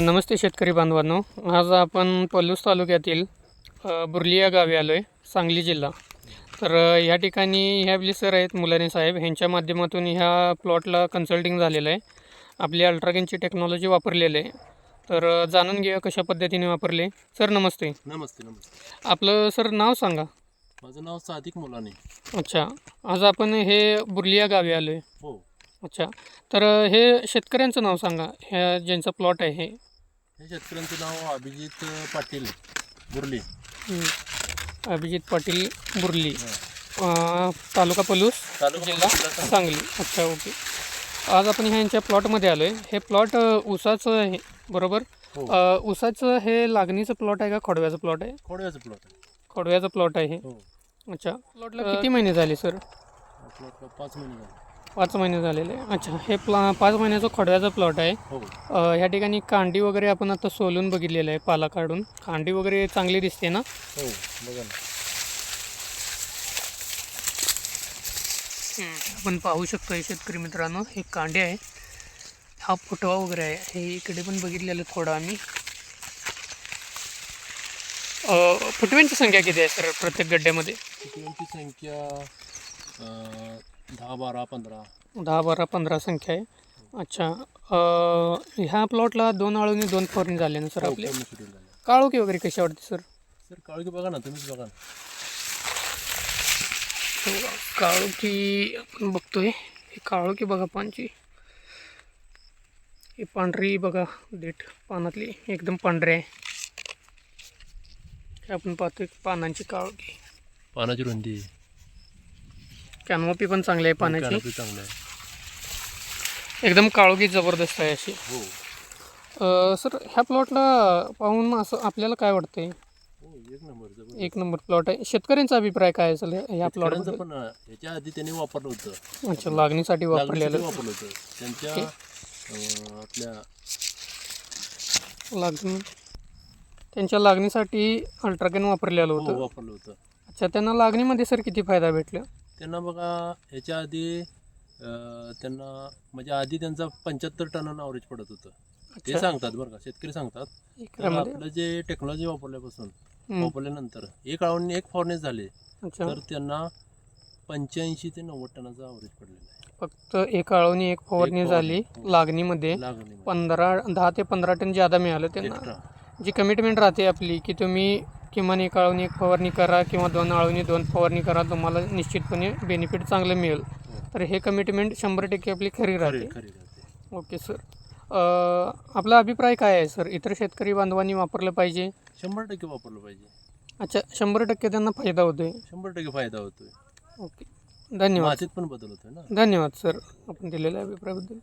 नमस्ते शेतकरी बांधवांनो. आज आपण पलूस तालुक्यातील अ, बुर्ली या गावी आलो आहे सांगली जिल्हा. तर या ठिकाणी ह्या आपले सर आहेत मुलाने साहेब. ह्यांच्या माध्यमातून ह्या प्लॉटला कन्सल्टिंग झालेलं आहे. आपली अल्ट्रागेनची टेक्नॉलॉजी वापरलेली आहे. तर जाणून घेऊया कशा पद्धतीने वापरले. सर नमस्ते. नमस्ते नमस्ते. आपलं सर नाव सांगा. माझं नाव सादिक मुलानी. अच्छा. आज आपण हे बुर्ली या गावी आलो आहे हो. अच्छा. तर हे शेतकऱ्यांचं नाव सांगा. ह्या ज्यांचा प्लॉट आहे हे. हे शेतकऱ्यांचं नाव अभिजित पाटील बुर्ली. हं. अभिजित पाटील बुर्ली. अ, तालुका पलूस तालुका जिल्हा सांगली. अच्छा ओके. आज आपण ह्यांच्या प्लॉटमध्ये आलो आहे हे प्लॉट ऊसाचं आहे बरोबर? हो. अ, ऊसाचं हे लागणीचं प्लॉट आहे का? खोडव्याचं प्लॉट आहे? खोडव्याचं प्लॉट आहे. खोडव्याचं प्लॉट आहे हे. हो. अच्छा. प्लॉटला किती महिने झाले सर? प्लॉटला पाच महिने झाले. पाच महिने झालेले. अच्छा हे प्ला पाच महिन्याचं खोडव्याचं प्लॉट आहे. हो. अ, ह्या ठिकाणी कांडी वगैरे आपण आता सोलून बघितलेलं आहे पाला काढून. कांडी वगैरे चांगली दिसते ना? हो बघा ना. आपण पाहू शकतो हे शेतकरी मित्रांनो हे कांडे आहे. हा फुटवा वगैरे आहे. हे इकडे पण बघितलेलं थोडं आम्ही. अ, फुटव्यांची संख्या किती आहे सर प्रत्येक गड्ड्यामध्ये? पिकवांची संख्या अं, दहा बारा पंधरा. दहा बारा पंधरा संख्या आहे. अच्छा अ, ह्या प्लॉटला दोन आळूनी दोन फवारणी झाले ना सर हो, आपले? पूर्ण शेड्यूल झालं काळोखी वगैरे कशी वाटते सर? सर काळजी बघा ना तुम्हीच बघा ना. काळोखी आपण बघतोय. हे काळोखी बघा पानची. ही पांढरी बघा देठ पानातली एकदम पांढरी आहे. हे आपण पाहतोय पानांची काळोखी पानाची रुंदी. कॅनोपी पण चांगली आहे पाण्याची. चांगलं आहे. एकदम काळोखी जबरदस्त आहे अशी. हो. सर ह्या प्लॉटला पाहून असं आपल्याला काय वाटतंय? हो एक नंबर प्लॉट आहे. शेतकऱ्यांचा अभिप्राय काय असेल ह्या प्लॉटबद्दल शेतकऱ्यांचं पण याच्या आधी त्यांनी वापरलं होतं. अच्छा लागणीसाठी वापरलेलं. वापरलं होतं. त्यांच्या आपल्या लागणी. त्यांच्या लागणीसाठी अल्ट्रागेन वापरलेलं हो होतं. वापरलं होतं. अच्छा त्यांना लागणीमध्ये सर किती फायदा भेटला? त्यांना बघा ह्याच्या आधी त्यांना म्हणजे आधी त्यांचा पंच्याहत्तर टनानं अवरेज पडत होतं. ते सांगतात बरं का शेतकरी सांगतात. तर आपलं जे टेक्नॉलॉजी वापरल्यापासून. वापरल्यानंतर एक आळून एक फॉरनेस झाले तर त्यांना पंच्याऐंशी ते नव्वद टनाचा अवरेज पडलेला आहे. फक्त एक आळवणी एक फवारणी झाली हो. लागणीमध्ये. लागणी पंधरा दहा ते पंधरा टन ज्यादा मिळालं त्यांना. जी कमिटमेंट राहते आपली की तुम्ही किमान एक आळवणी एक फवारणी करा किंवा दोन आळवणी दोन फवारणी करा तुम्हाला निश्चितपणे बेनिफिट चांगलं मिळेल. तर हे कमिटमेंट शंभर टक्के आपली खरी राहते. ओके सर आपला अभिप्राय काय आहे सर इतर शेतकरी बांधवांनी वापरलं पाहिजे? शंभर टक्के वापरलं पाहिजे. अच्छा शंभर टक्के त्यांना फायदा होतोय. शंभर टक्के फायदा होतोय. ओके धन्यवाद. पण बदल होतोय ना? धन्यवाद सर आपण दिलेल्या अभिप्रायाबद्दल.